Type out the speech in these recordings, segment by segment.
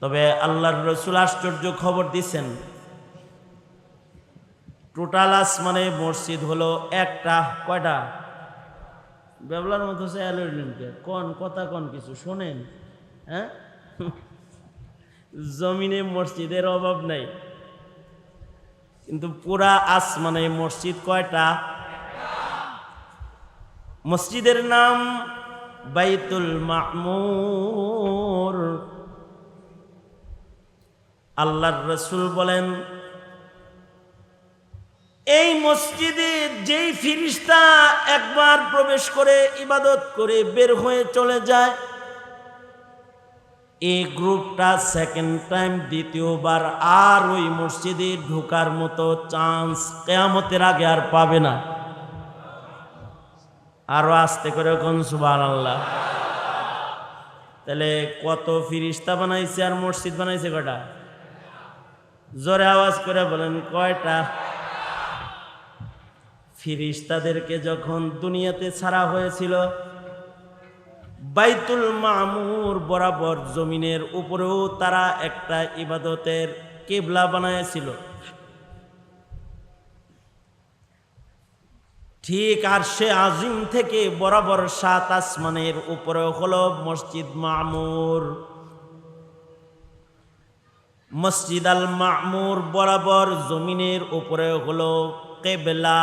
তবে আল্লাহর রসুল আশ্চর্য খবর দিছেন। টোটাল আসমানে মসজিদ হলো একটা, কয়টা? বেবলার মতো সে অ্যালোরিনকে কন, কথা কন কিছু? শোনেন হ্যাঁ? জমিনে মসজিদের অভাব নাই। কিন্তু পুরা আসমানে মসজিদ কয়টা? মসজিদের নাম বাইতুল মামুর। আল্লাহর রসুল বলেন, এই মসজিদে যেই ফিরিস্তা একবার প্রবেশ করে ইবাদত করে বের হয়ে চলে যায়, এই গ্রুপটা সেকেন্ড টাইম, দ্বিতীয়বার আর ওই মসজিদে ঢোকার মতো চান্স কেয়ামতের আগে আর পাবে না। আরও আস্তে করে কোন সুবান আল্লাহ তাহলে কত ফিরিস্তা বানাইছে আর মসজিদ বানাইছে কটা জোরে আওয়াজ করে বলেন, কয়টা? ফিরিস্তাদেরকে যখন দুনিয়াতে ছাড়া হয়েছিল, বাইতুল মামুর বরাবর জমিনের উপরেও তারা একটা ইবাদতের কেবলা বানাইছিল। ঠিক আর সে আজিম থেকে বরাবর সাত আসমানের উপরে হলো মসজিদ মামুর। মসজিদ আল মামুর বরাবর জমিনের উপরে হলো কেবলা।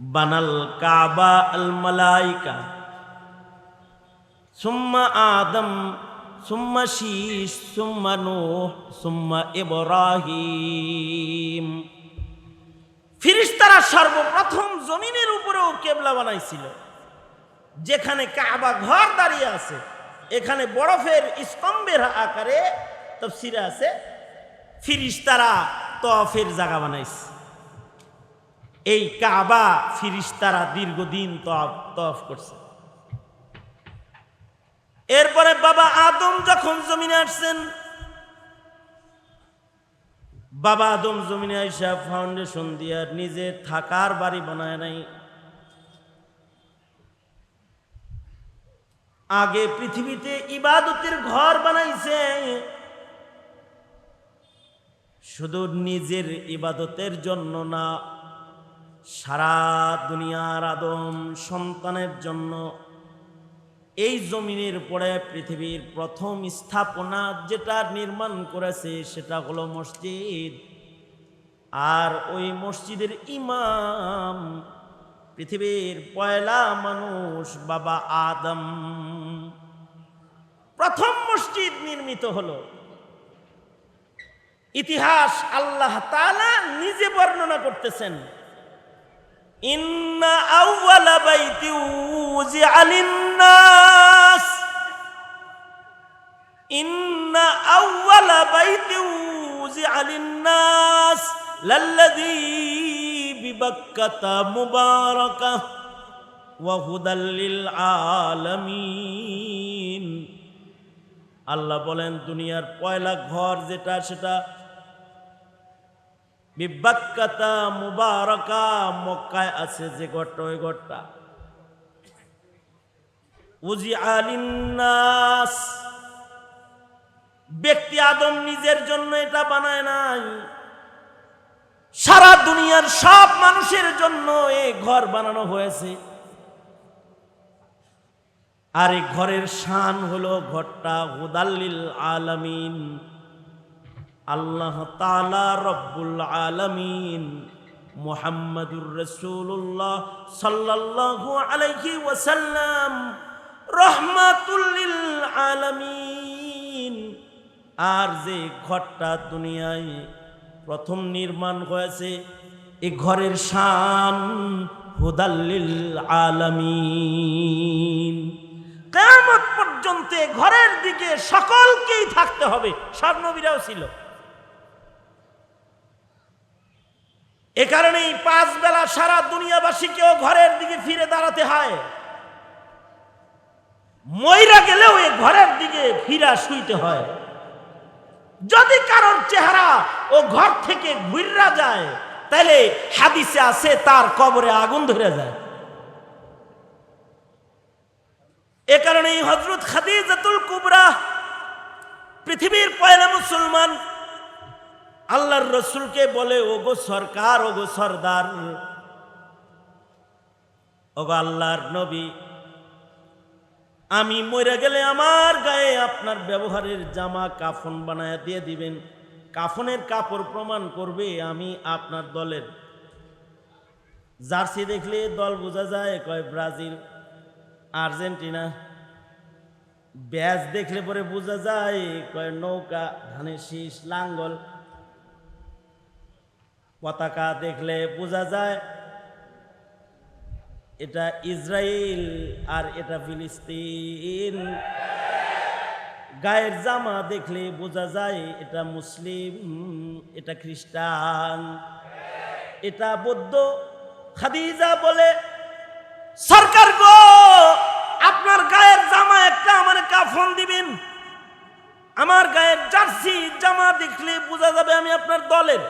বানাল কাবা আল মালাইকা। সুম্মা আদম, সুম্মা শীষ সুম্মা নূহ, সুম্মা ইব্রাহিম। ফিরিস্তারা সর্বপ্রথম জমিনের উপরেও কেবলা বানাইছিল, যেখানে কাবা ঘর দাঁড়িয়ে আছে। এখানে বরফের স্তম্ভের আকারে তফসিরে আছে, ফিরিস্তারা তফের জায়গা বানাইছে। এই কাবা ফিরিস্তারা দীর্ঘদিন তফ করছে। এরপরে বাবা আদম যখন জমিনে আসছেন, বাবা আদম জমিনে আইসা ফাউন্ডেশন দিয়া নিজে থাকার বাড়ি বানায় নাই। আগে পৃথিবীতে ইবাদতের ঘর বানাইছে। শুধু নিজের ইবাদতের জন্য না, সারা দুনিয়ার আদম সন্তানের জন্য এই জমিনের পরে পৃথিবীর প্রথম স্থাপনা যেটা নির্মাণ করেছে সেটা হলো মসজিদ। আর ওই মসজিদের ইমাম পৃথিবীর পয়লা মানুষ বাবা আদম। প্রথম মসজিদ নির্মিত হলো। ইতিহাস আল্লাহ তাআলা নিজে বর্ণনা করতেছেন। মুবারাকা ওয়া হুদাল লিল আলামিন। আল্লাহ বলেন, দুনিয়ার পয়লা ঘর যেটা, সেটা বিবাক্কাতা মুবারকা, মক্কায় আছে যে ঘরটা, ওই ঘরটা। উজি আলিন্নাস ব্যক্তি আদম নিজের জন্য এটা বানায় নাই। সারা দুনিয়ার সব মানুষের জন্য এই ঘর বানানো হয়েছে। আর এই ঘরের শান হলো ঘরটা হুদাল্লিল আলামিন। আল্লাহ তালা রব্বুল আলমিন মোহাম্মদুর রসুল্লাহ সাল্লাল্লাহু আলাইহি ওয়াসাল্লাম রহমাতুল্লিল আলামিন। আর যে ঘরটা দুনিয়ায় প্রথম নির্মাণ হয়েছে এই ঘরের শান হুদাল্লিল আলামিন। কেমত পর্যন্ত ঘরের দিকে সকলকেই থাকতে হবে। সব নবীরাও ছিল। এ কারণেই পাঁচ বেলা সারা দুনিয়াবাসীকেও ঘরের দিকে ফিরে দাঁড়াতে হয়। ময়রা গেলেও এ ঘরের দিকে ফিরা শুইতে হয়। যদি কারোর চেহারা ও ঘর থেকে ঘুররা যায়, তাহলে হাদিসে আছে, তার কবরে আগুন ধরে যায়। এ কারণেই হজরত খাদিজাতুল কুবরা পৃথিবীর পয়লা মুসলমান, আল্লাহর রসুলকে বলে, ওগো সরকার ও ওগো সর্দার, ওগো আল্লাহর নবী, আমি মরে গেলে আমার গায়ে আপনার ব্যবহারের জামা, কাফন বানায় দিয়ে দিবেন। কাফনের কাপড় প্রমাণ করবে আমি আপনার দলের। জার্সি দেখলে দল বোঝা যায়, কয় ব্রাজিল আর্জেন্টিনা। ব্যাস দেখলে পরে বোঝা যায়, কয় নৌকা, ধানের শীষ, লাঙ্গল। পতাকা দেখলে বোঝা যায়, এটা ইসরায়েল আর এটা ফিলিস্তিন। গায়ের জামা দেখলে বোঝা যায়, এটা মুসলিম, এটা খ্রিস্টান। এটা বৌদ্ধ, খাদিজা বলে, সরকার কাফন দিবেন? আমার গায়ের জার্সি, জামা দেখলে বোঝা যাবে আমি আপনার দলের।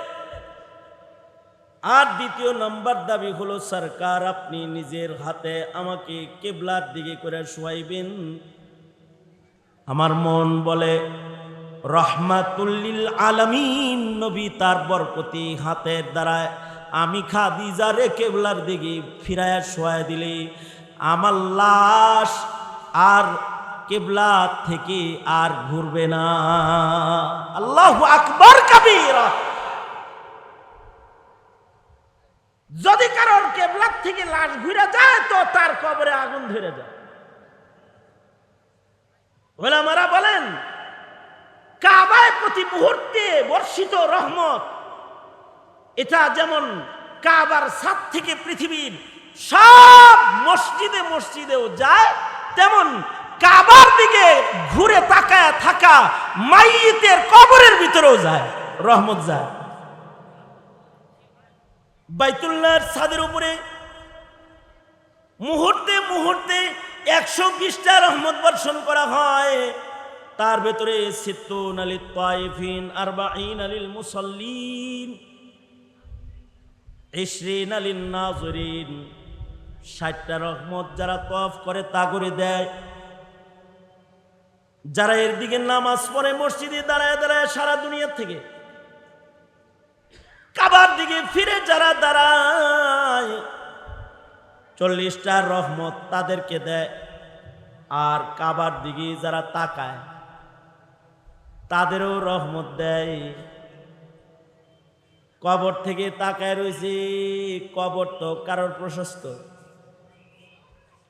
আর দ্বিতীয় নাম্বার দাবি হলো, সরকার, আপনি নিজের হাতে আমাকে কেবলার দিকে করে শোয়াইবেন। আমার মন বলে, রহমাতুল্লিল আলামিন, নবী তার বরকতি হাতের দ্বারায় আমি খাদিজারে কেবলার দিকে ফিরায় শোয়া দিলে। আমার লাশ আর কেবলা থেকে আর ঘুরবে না। আল্লাহ আকবর কবিরা। যদি কারোর কেবলার থেকে লাশ ঘুরে যায়, তো তার কবরে আগুন ধরে যায়। ওলামারা বলেন, কাবায় প্রতি মুহূর্তে বর্ষিত রহমত, এটা যেমন কাবার সাত থেকে পৃথিবীর সব মসজিদে মসজিদেও যায়, তেমন কাবার দিকে ঘুরে তাকায় থাকা মাইতের কবরের ভিতরেও যায়, রহমত যায়। বাইতুল্লাহর ছাদের উপরে মুহূর্তে মুহূর্তে একশো বিশটা রহমত বর্ষণ করা হয়। তার ভেতরে সিত্তুন আলী তাইফিন আরবাইন আলিল মুসল্লিন, ইশরিন আলিন নাজরিন। ষাটটা রহমত যারা তফ করে তা করে দেয় যারা এর দিকে নামাজ পড়ে মসজিদে দাঁড়ায় দাঁড়ায় সারা দুনিয়ার থেকে, কাবার দিকে ফিরে যারা দাঁড়ায়, চল্লিশটা রহমত তাদেরকে দেয়। আর কাবার দিকে যারা তাকায়, তাদেরও রহমত দেয়। কবর থেকে তাকায় রয়েছে, কবর তো কারোর প্রশস্ত।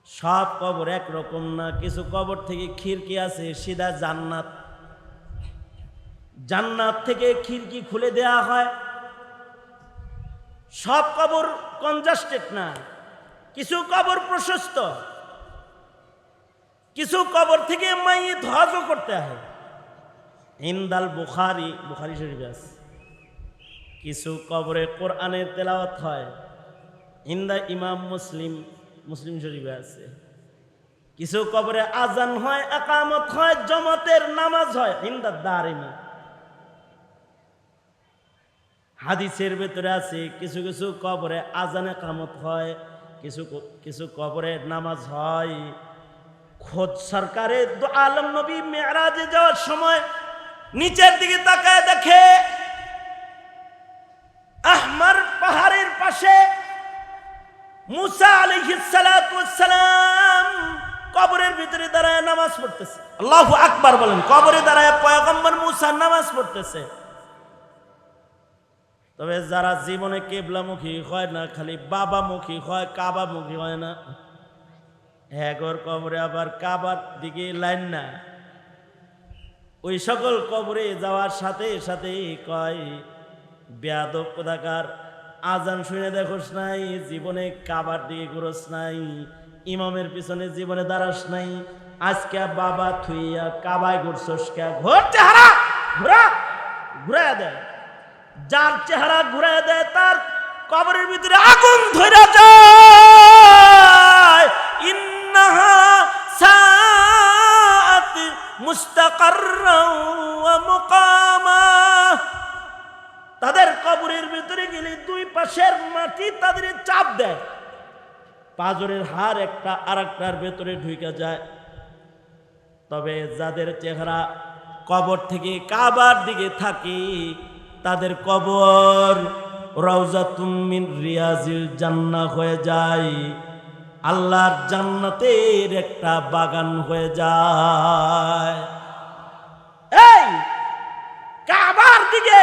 সব কবর একরকম না, কিছু কবর থেকে খিড়কি আছে, সিধা জান্নাত। জান্নাত থেকে খিড়কি খুলে দেয়া হয়। সব কবর কনজাস্টেড না। কিছু কবর প্রশস্ত। কিছু কবর থেকে মাইয়ে হজও করতে হয়। ইন্দাল বুখারি বুখারি শরীফ আছে। কিছু কবরে কোরআনের তেলাওয়াত হয়। ইন্দা ইমাম মুসলিম মুসলিম শরীফে আছে। কিছু কবরে আজান হয়, একামত হয়, জমাতের নামাজ হয় ইন্দা দারিমা হাদিসের ভেতরে আছে, কিছু কিছু কবরে আজানে কামত হয়, কিছু কিছু কবরে নামাজ হয়। খোদ সরকারের আলম নবী মেয়ারাজে যাওয়ার সময় নিচের দিকে তাকায় দেখে মুসা আলহিসালাম কবরের ভিতরে নামাজ পড়তেছে। আকবার বলেন, কবরে নামাজ পড়তেছে। তবে যারা জীবনে কেবলামুখী হয় না, খালি বাবামুখী হয়, কাবামুখী হয় না। হ্যাগর কবরে আবার কাবার দিকে লাইন না। ওই সকল কবরে যাওয়ার সাথে সাথে কয়, বেয়াদব কোথাকার? আজান শুনে দেখোস নাই, জীবনে কাবার দিকে ঘুরোস নাই, ইমামের পিছনে জীবনে দাঁড়াস নাই, আজকে বাবা থুইয়া কাবায় ঘুরছস কে? ঘোর চেহারা, ঘুরা ঘুরা দেয় যার চেহারা ঘুরে দেয় তার কবরের ভিতরে আগুন ধরে যায়। ইন্নাহা সাআত মুস্তাকাররাও ওয়া মুকামা তাদের কবরের ভিতরে গেলে দুই পাশের মাটি তাদের চাপ দেয়। পাজরের হার একটা আর একটার ভেতরে ঢুকে যায়। তবে যাদের চেহারা কবর থেকে কাবার দিকে থাকে, তাদের কবর রওজাতুম তুমিন রিয়াজিল জান্না হয়ে যায়। আল্লাহর জান্নাতের একটা বাগান হয়ে যায়। এই কাবার দিকে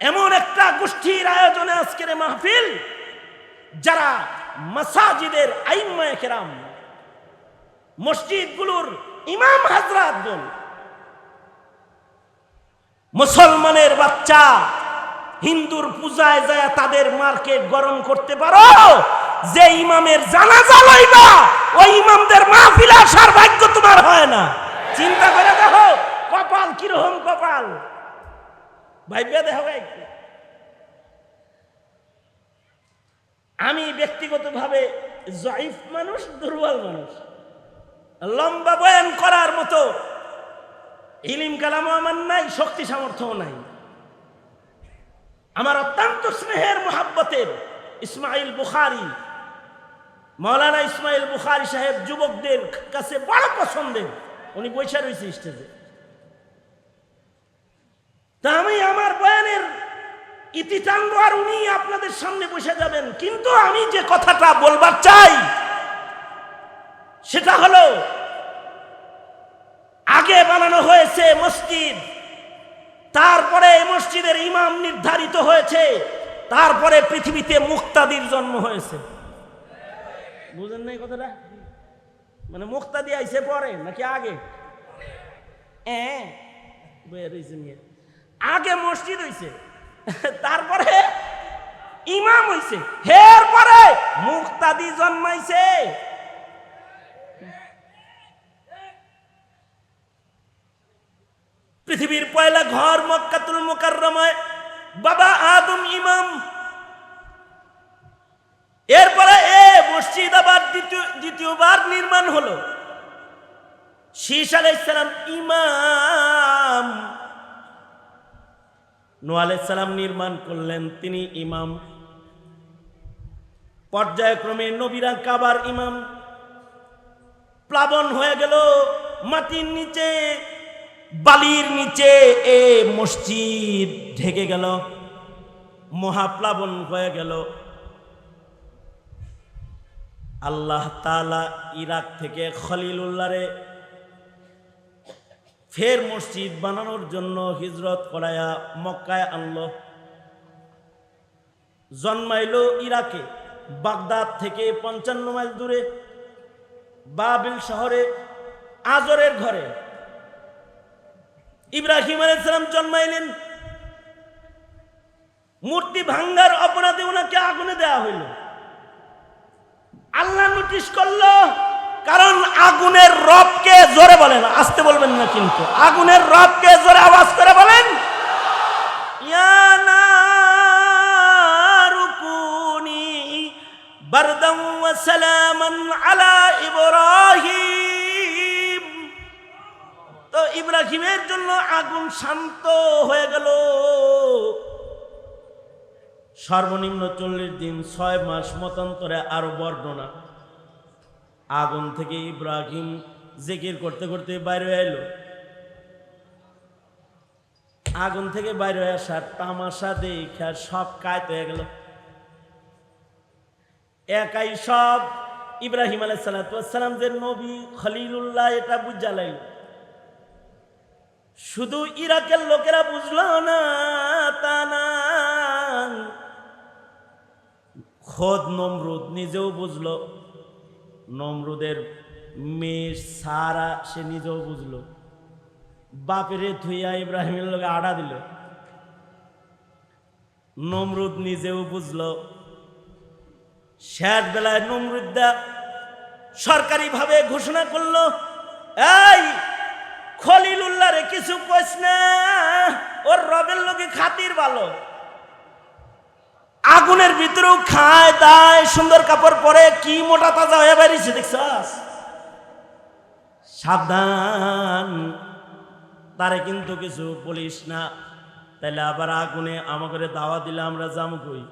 এমন একটা গোষ্ঠীর আয়োজনে আজকের মাহফিল, যারা মাসাজিদের আইম্মায়ে কেরাম, মসজিদগুলোর ইমাম হাজরাতগণ মুসলমানের বাচ্চা হিন্দুর পূজায় যায় তাদের মার্কেট গরম করতে পারো, যে ইমামের জানাজা লইবা, ওই ইমামদের মাহফিল আসার ভাগ্য তোমার হয় না। চিন্তা করে দেখো, কপাল কীরকম কপাল? ভাইবা দেখো একটু আমি ব্যক্তিগতভাবে জয়ীফ মানুষ, দুর্বল মানুষ। লম্বা বয়ান করার মতো ইলিম কালামও আমার নাই, শক্তি সামর্থ্যও নাই। আমার অত্যন্ত স্নেহের মোহাব্বতের ইসমাইল বুখারি মৌলানা ইসমাইল বুখারি সাহেব যুবকদের কাছে বড় পছন্দের। উনি বৈশা রয়েছে স্টেজে। তা আমি আমার বয়ানের ইতি টানবো আর উনি আপনাদের সামনে বসে যাবেন। কিন্তু আমি যে কথাটা বলবার চাই, সেটা হলো, আগে বানানো হয়েছে মসজিদ, তারপরে মসজিদের ইমাম নির্ধারিত হয়েছে, তারপরে পৃথিবীতে মুক্তাদির জন্ম হয়েছে। বুঝেন নাই কথাটা? মানে মুক্তাদি আইসে পরে নাকি আগে? হ্যাঁ নিয়ে আগে মসজিদ হইছে, তারপরে ইমাম হইছে হের পরে মুক্তাদি জন্মাইছে। পৃথিবীর পয়লা ঘর মক্কাতুল মুকাররমায় বাবা আদম ইমাম। এরপরে এ মসজিদ আবার দ্বিতীয়, দ্বিতীয়বার নির্মাণ হলো। শীষ আলাইসালাম ইমাম। নো আলাইসালাম নির্মাণ করলেন তিনি ইমাম। পর্যায়ক্রমে নবীরা কাবার ইমাম। প্লাবন হয়ে গেল মাটির নিচে, বালির নিচে, এ মসজিদ ঢেকে গেল, মহাপ্লাবন হয়ে গেল। আল্লাহ তালা ইরাক থেকে খলিল খলিলুল্লাহরে ফের মসজিদ বানানোর জন্য হিজরত করায়া মক্কায় আনল। জন্মাইল ইরাকে, বাগদাদ থেকে পঞ্চান্ন মাইল দূরে, বাবিল শহরে, আজরের ঘরে। ইব্রাহিম আলাইসালাম জন্মাইলেন। মূর্তি ভাঙ্গার অপরাধে ওনাকে আগুনে দেওয়া হইল। আল্লাহ নোটিশ করল কারণ আগুনের রবকে জোরে বলেন, আসতে বলবেন না কিন্তু। আগুনের রবকে জোরে আওয়াজ করে বলেন তো ইব্রাহিমের জন্য আগুন শান্ত হয়ে গেল। সর্বনিম্ন চল্লিশ দিন ছয় মাস মতান্তরে আরও বর্ণনা। আগুন থেকে ইব্রাহিম জিকির করতে করতে বাইরে এলো। আগুন থেকে বাইরে আসার তামাশা দেখা সব কায়ত হয়ে গেল। একাই সব ইব্রাহিম আলাই সালাম যে নবী খলিলুল্লাহ এটা বুঝা লাগল। শুধু ইরাকের লোকেরা বুঝলো না, তা না। খোদ নমরুদ নিজেও বুঝলো। নমরুদের মেয়ে সারা সে নিজেও বুঝলো। বাপেরে থুইয়া ইব্রাহিমের লোকে আড়া দিল। নমরুদ নিজেও বুঝলো, শেষ বেলায় নমরুদ্দা সরকারিভাবে ঘোষণা করল, এই খলিলুল্লাহ রে কিছু কইস না, ওর রবের লোকে খাতির ভালো। আগুনের ভিতরেও খায়, দায়, সুন্দর কাপড় পরে, কি মোটা তাজা হয়ে বেরিয়েছে দেখছাস? সাবধান। তারে কিন্তু কিছু বলিস না। তাইলে আবার আগুনে আমাকে দাওয়া দিলে আমরা যাব কই?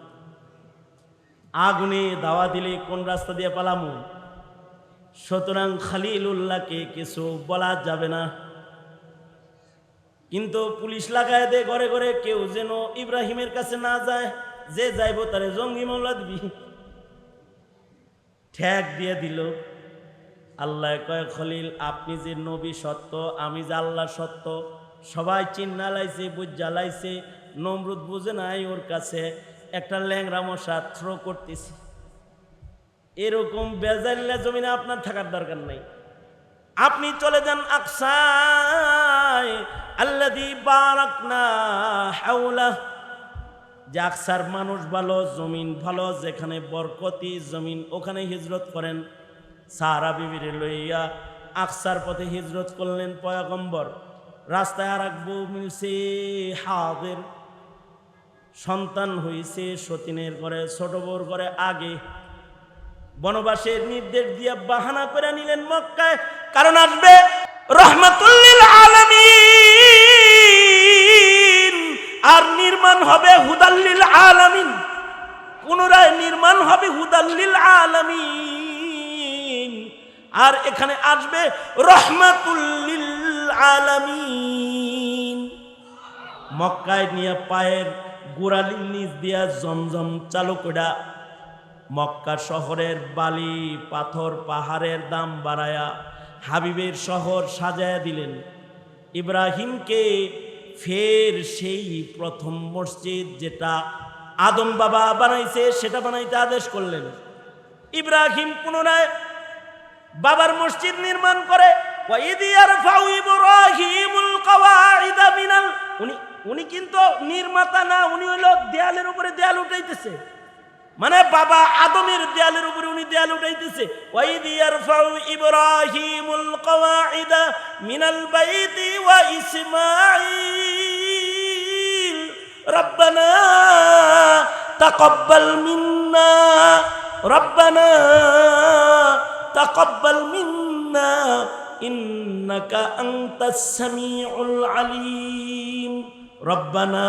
আগুনে দাওয়া দিলে কোন রাস্তা দিয়ে পালামু? সুতরাং খালিলুল্লাহকে কিছু বলা যাবে না। কিন্তু পুলিশ লাগায় দে ঘরে ঘরে কেউ যেন ইব্রাহিমের কাছে না যায়। যে যাইব তারে জঙ্গি মামলা দিবি। ঠ্যাক দিয়ে দিল। আল্লাহ কয়, খলিল, আপনি যে নবী সত্য, আমি যে আল্লাহ সত্য, সবাই চিন্না লাইছে, বুঝা লাইছে, নমরুদ বুঝে নাই ওর কাছে, একটা ল্যাংরা মশা থ্রো করতেছি। এরকম বেজাল্লা জমিনে আপনার থাকার দরকার নাই। আপনি চলে যান আকসায় আল্লাদি বারাকনা হাওলা যে মানুষ ভালো, জমিন ভালো, যেখানে বরকতি জমিন ওখানে হিজরত করেন। সাহারা বিবিরে লইয়া আকসার পথে হিজরত করলেন পয়াগম্বর। রাস্তায় আর এক বউ মিলছে হাদের সন্তান হইছে সতীনের ঘরে, ছোট বউর ঘরে আগে। বনবাসের নির্দেশ দিয়ে বাহানা করে নিলেন মক্কায়। কারণ আসবে রহমাতুল্লিল আর নির্মাণ হবে হুদাল্লিল আলামিন। পুনরায় নির্মাণ হবে হুদাল্লিল আলামিন। আর এখানে আসবে রহমাতুল্লিল আলামিন। মক্কায় নিয়ে পায়ের গোড়ালির নিচ দিয়া জমজম চালু করা মক্কা শহরের বালি, পাথর, পাহাড়ের দাম বাড়ায়া হাবিবের শহর সাজায়া দিলেন। ইব্রাহিমকে ফের সেই প্রথম মসজিদ যেটা আদম বাবা বানাইছে, সেটা বানাইতে আদেশ করলেন। ইব্রাহিম পুনরায় বাবার মসজিদ নির্মাণ করে উনি উনি কিন্তু নির্মাতা না, উনি হলো দেয়ালের উপরে দেয়াল উঠাইতেছে। মানে বাবা আদমের দেয়ালের উপরে উনি দেয়াল উঠাইতেছে। ওয়াইদ ইয়ারফাউ ইব্রাহিমুল কওয়াইদা মিনাল বাইতি ওয়া ইসমাঈল। রব্বানা তাকাব্বাল মিন্না। রব্বানা তাকাব্বাল মিন্না। ইন্নাকা আনতাস সামিউল আলিম। রব্বানা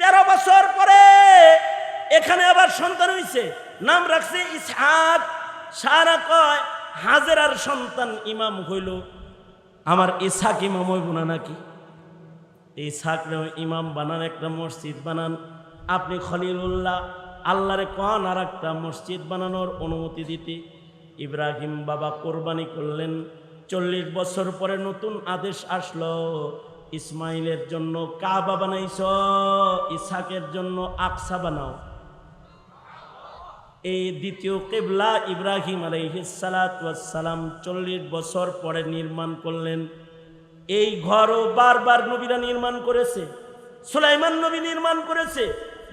তেরো বছর পরে এখানে আবার সন্তান হইছে। নাম রাখছে ইসহাক। সারা কয় হাজেরার সন্তান ইমাম হইল। আমার ইসহাক ইমাম হইব না নাকি? ইসহাক ইমাম বানান, একটা মসজিদ বানান। আপনি খলিলুল্লাহ, আল্লাহরে কন আর একটা মসজিদ বানানোর অনুমতি দিতে? ইব্রাহিম বাবা কোরবানি করলেন। চল্লিশ বছর পরে নতুন আদেশ আসলো। ইসমাইলের জন্য কাবা বানাইছ ইসাকের জন্য আকসা বানাও। এই দ্বিতীয় কেবলা ইব্রাহিম আলাইহিসালাম চল্লিশ বছর পরে নির্মাণ করলেন। এই ঘরও বারবার নবীরা নির্মাণ করেছে, সুলাইমান নবী নির্মাণ করেছে,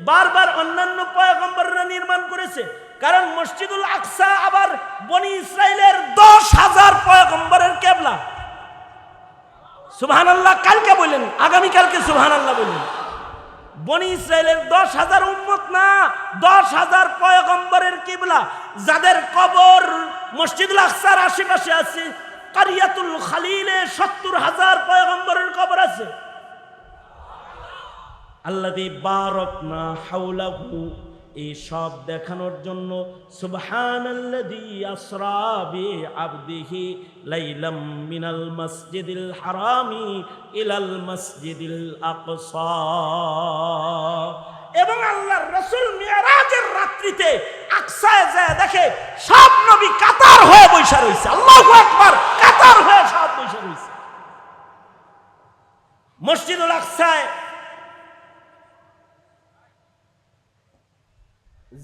বারবার অন্যান্য পয়গম্বররা নির্মাণ করেছে। কারণ মসজিদুল আকসা আবার বনি ইসরায়েলের দশ হাজার পয়গম্বরের কেবলা। সুবহান আল্লাহ কালকে বললেন আগামী কালকে সুবহান আল্লাহ বললেন। বনি ইসরায়েলের দশ হাজার উম্মত না, দশ হাজার পয়গম্বরের কিবলা, যাদের কবর মসজিদুল আকসার আশেপাশে আছে, কারিয়াতুল খালিলে সত্তর হাজার পয়গম্বরের কবর আছে। আল্লাদি বারক না হাউলাহু এই সব দেখানোর জন্য সুবহানাল্লাযী আসরা বি আবদিহি লাইলাম মিনাল মসজিদিল হারামি ইলাল মসজিদিল আকসা। এবং আল্লাহর রাসূল মিরাজের রাত্রিতে আকসায় যায় দেখে সব নবী কাতার হয়ে বসে রইছে। আল্লাহু আকবার, কাতার হয়ে সব বসে রইছে। মসজিদুল আকসায়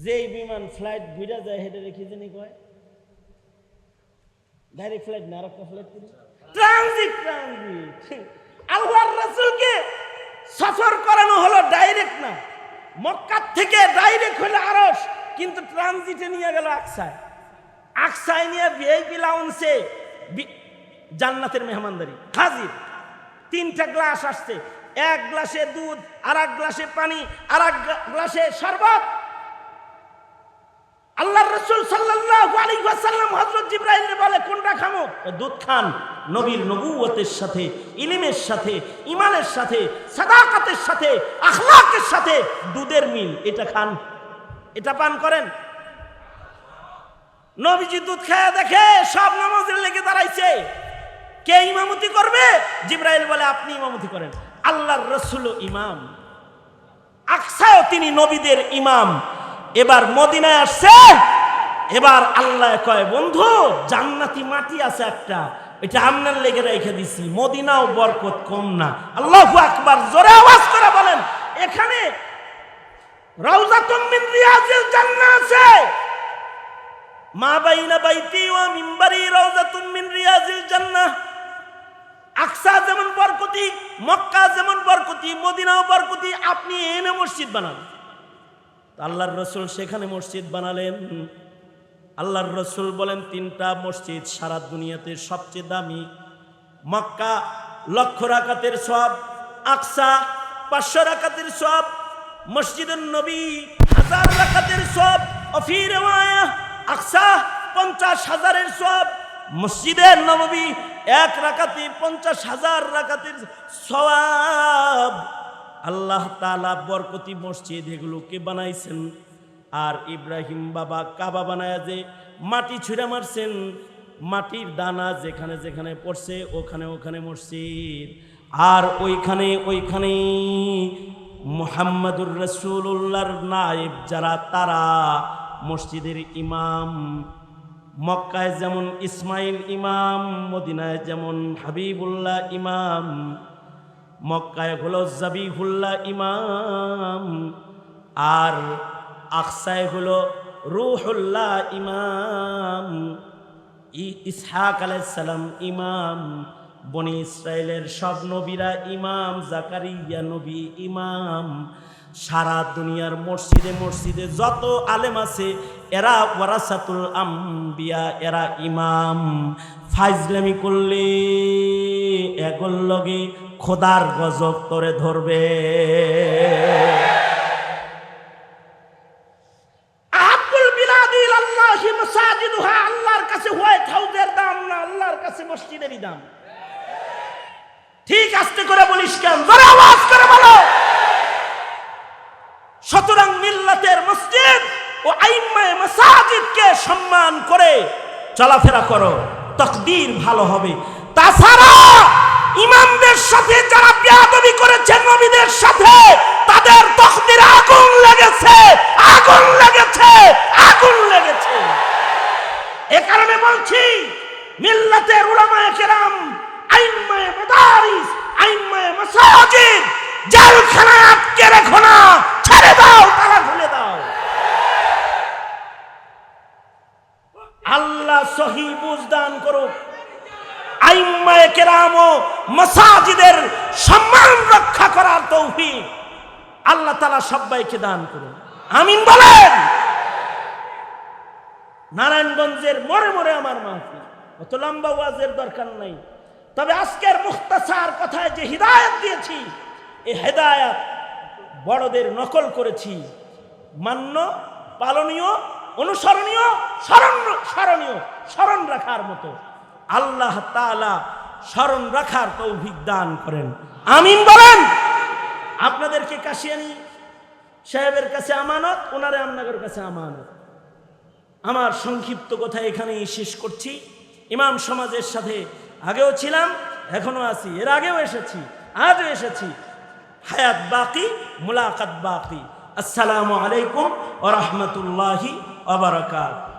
যেই বিমান ফ্লাইট ঘুরে যায় হেঁটে রেখে জানি কয়? ডাইরেক্ট ফ্লাইট না, আরেকটা ফ্লাইট ট্রানজিট ট্রানজিট আল্লাহর রাসূলকে সফর করানো হলো ডাইরেক্ট না। মক্কা থেকে ডাইরেক্ট হলো আরস কিন্তু ট্রানজিটে নিয়ে গেল আকসায়। আকসায় নিয়ে ভিআইপি লাউন্সে জান্নাতের মেহমানদারি। হাজির। তিনটা গ্লাস আসছে। এক গ্লাসে দুধ আর এক গ্লাসে পানি আর এক গ্লাসে শরবত আল্লাহ রসুল ওয়াসাল্লাম হযরত জিবরাইল বলে, কোনটা খামো? দুধ খান, নবীর নবুয়তের সাথে, ইলিমের সাথে ইমানের সাথে, সাদাকাতের সাথে, আখলাকের সাথে দুধের মিল, এটা খান। এটা পান করেন? নবীজি দুধ খায়া দেখে সব নামাজের লেগে দাঁড়াইছে। কে ইমামতি করবে? জিব্রাইল বলে, আপনি ইমামতি করেন। আল্লাহর রসুল ইমাম। আকসাও তিনি নবীদের ইমাম। এবার মদিনায় আসছে। এবার আল্লাহ কয়, বন্ধু, জান্নাতি মাটি আছে একটা। এটা আপনার লেগে রেখে দিছি। মদিনাও বরকত কম না। আল্লাহ আকবার, জোরে আওয়াজ করে বলেন, এখানে আছে। মা আকসা যেমন মক্কা যেমন আপনি এনে মসজিদ বানান। আল্লাহর রসুল সেখানে মসজিদ বানালেন। আল্লাহর রসুল বলেন, তিনটা মসজিদ সারা দুনিয়াতে সবচেয়ে দামি। মক্কা লক্ষ রাকাতের সব আকসা পাঁচশো রাকাতের সব মসজিদের নবী হাজার রাকাতের সব অফির আকসা পঞ্চাশ হাজারের সব মসজিদের নবী এক রাকাতি পঞ্চাশ হাজার রাকাতের সওয়াব। আল্লাহ তালা বরকতি মসজিদ এগুলোকে বানাইছেন। আর ইব্রাহিম বাবা কাবা বানায় যে মাটি ছুঁড়ে মারছেন, মাটির দানা যেখানে যেখানে পড়ছে ওখানে ওখানে মসজিদ। আর ওইখানে ওইখানে মোহাম্মদুর রসুল্লাহর নায়েব যারা, তারা মসজিদের ইমাম। মক্কায় যেমন ইসমাইল ইমাম, মদিনায় যেমন হাবিবুল্লাহ ইমাম মক্কায় হলো জাবিহুল্লাহ ইমাম। আর আকসায় হলো রুহুল্লাহ ইমাম। ইসহাক আলাইসালাম ইমাম। বনি ইসরায়েলের সব নবীরা ইমাম, জাকারিয়া নবী ইমাম। সারা দুনিয়ার মসজিদে মসজিদে যত আলেম আছে, এরা ওয়ারাসাতুল আম্বিয়া, এরা ইমাম। ফাইজলামি করলে এগোর লগে খোদার গজব তোরে ধরবে। আল্লাহর কাছে মসজিদেরই দাম। ঠিক আস্তে করে বলিস কেন? জোরে আওয়াজ করে বলো। সুতরাং মিল্লাতের মসজিদ ও আইম্মায়ে মাসাজিদকে সম্মান করে চলাফেরা করো। তকদির ভালো হবে। তাছাড়া ইমামদের সাথে যারা বেয়াদবি করেছে, নবীদের সাথে, তাদের তকদির আগুন লেগেছে আগুন লেগেছে আগুন লেগেছে। এ কারণে বলছি, মিল্লাতের উলামায়ে কেরাম, আইম্মায়ে মাদারিস, আইম্মায়ে মাসাজিদ, জেলখানায় আটকে রেখো না, ছেড়ে দাও, তালা খুলে দাও। আল্লাহ সহি বুঝদান করুক। আইম্মায়ে মাসাজিদের সম্মান রক্ষা করার আল্লাহ তালা সবাইকে দান করুন। আমিন বলেন। নারায়ণগঞ্জের মরে মরে আমার মাহফিল। অত লম্বা ওয়াজের দরকার নাই। তবে আজকের মুখতাসার কথায় যে হিদায়ত দিয়েছি এই হেদায়াত বড়দের নকল করেছি। মান্য, পালনীয়, অনুসরণীয়, স্মরণ স্মরণীয়, স্মরণ রাখার মতো। আল্লাহ তাআলা স্মরণ রাখার তৌফিক দান করেন। আমিন বলেন। আপনাদেরকে কাশিয়ানি সাহেবের কাছে আমানত, ওনারে আপনাদের কাছে আমানত। আমার সংক্ষিপ্ত কথা এখানেই শেষ করছি। ইমাম সমাজের সাথে আগেও ছিলাম, এখনও আছি। এর আগেও এসেছি, আজও এসেছি। হায়াত বাকি, মুলাকাত বাকি। আসসালামু আলাইকুম ওরহমতুল্লাহি আবরকাত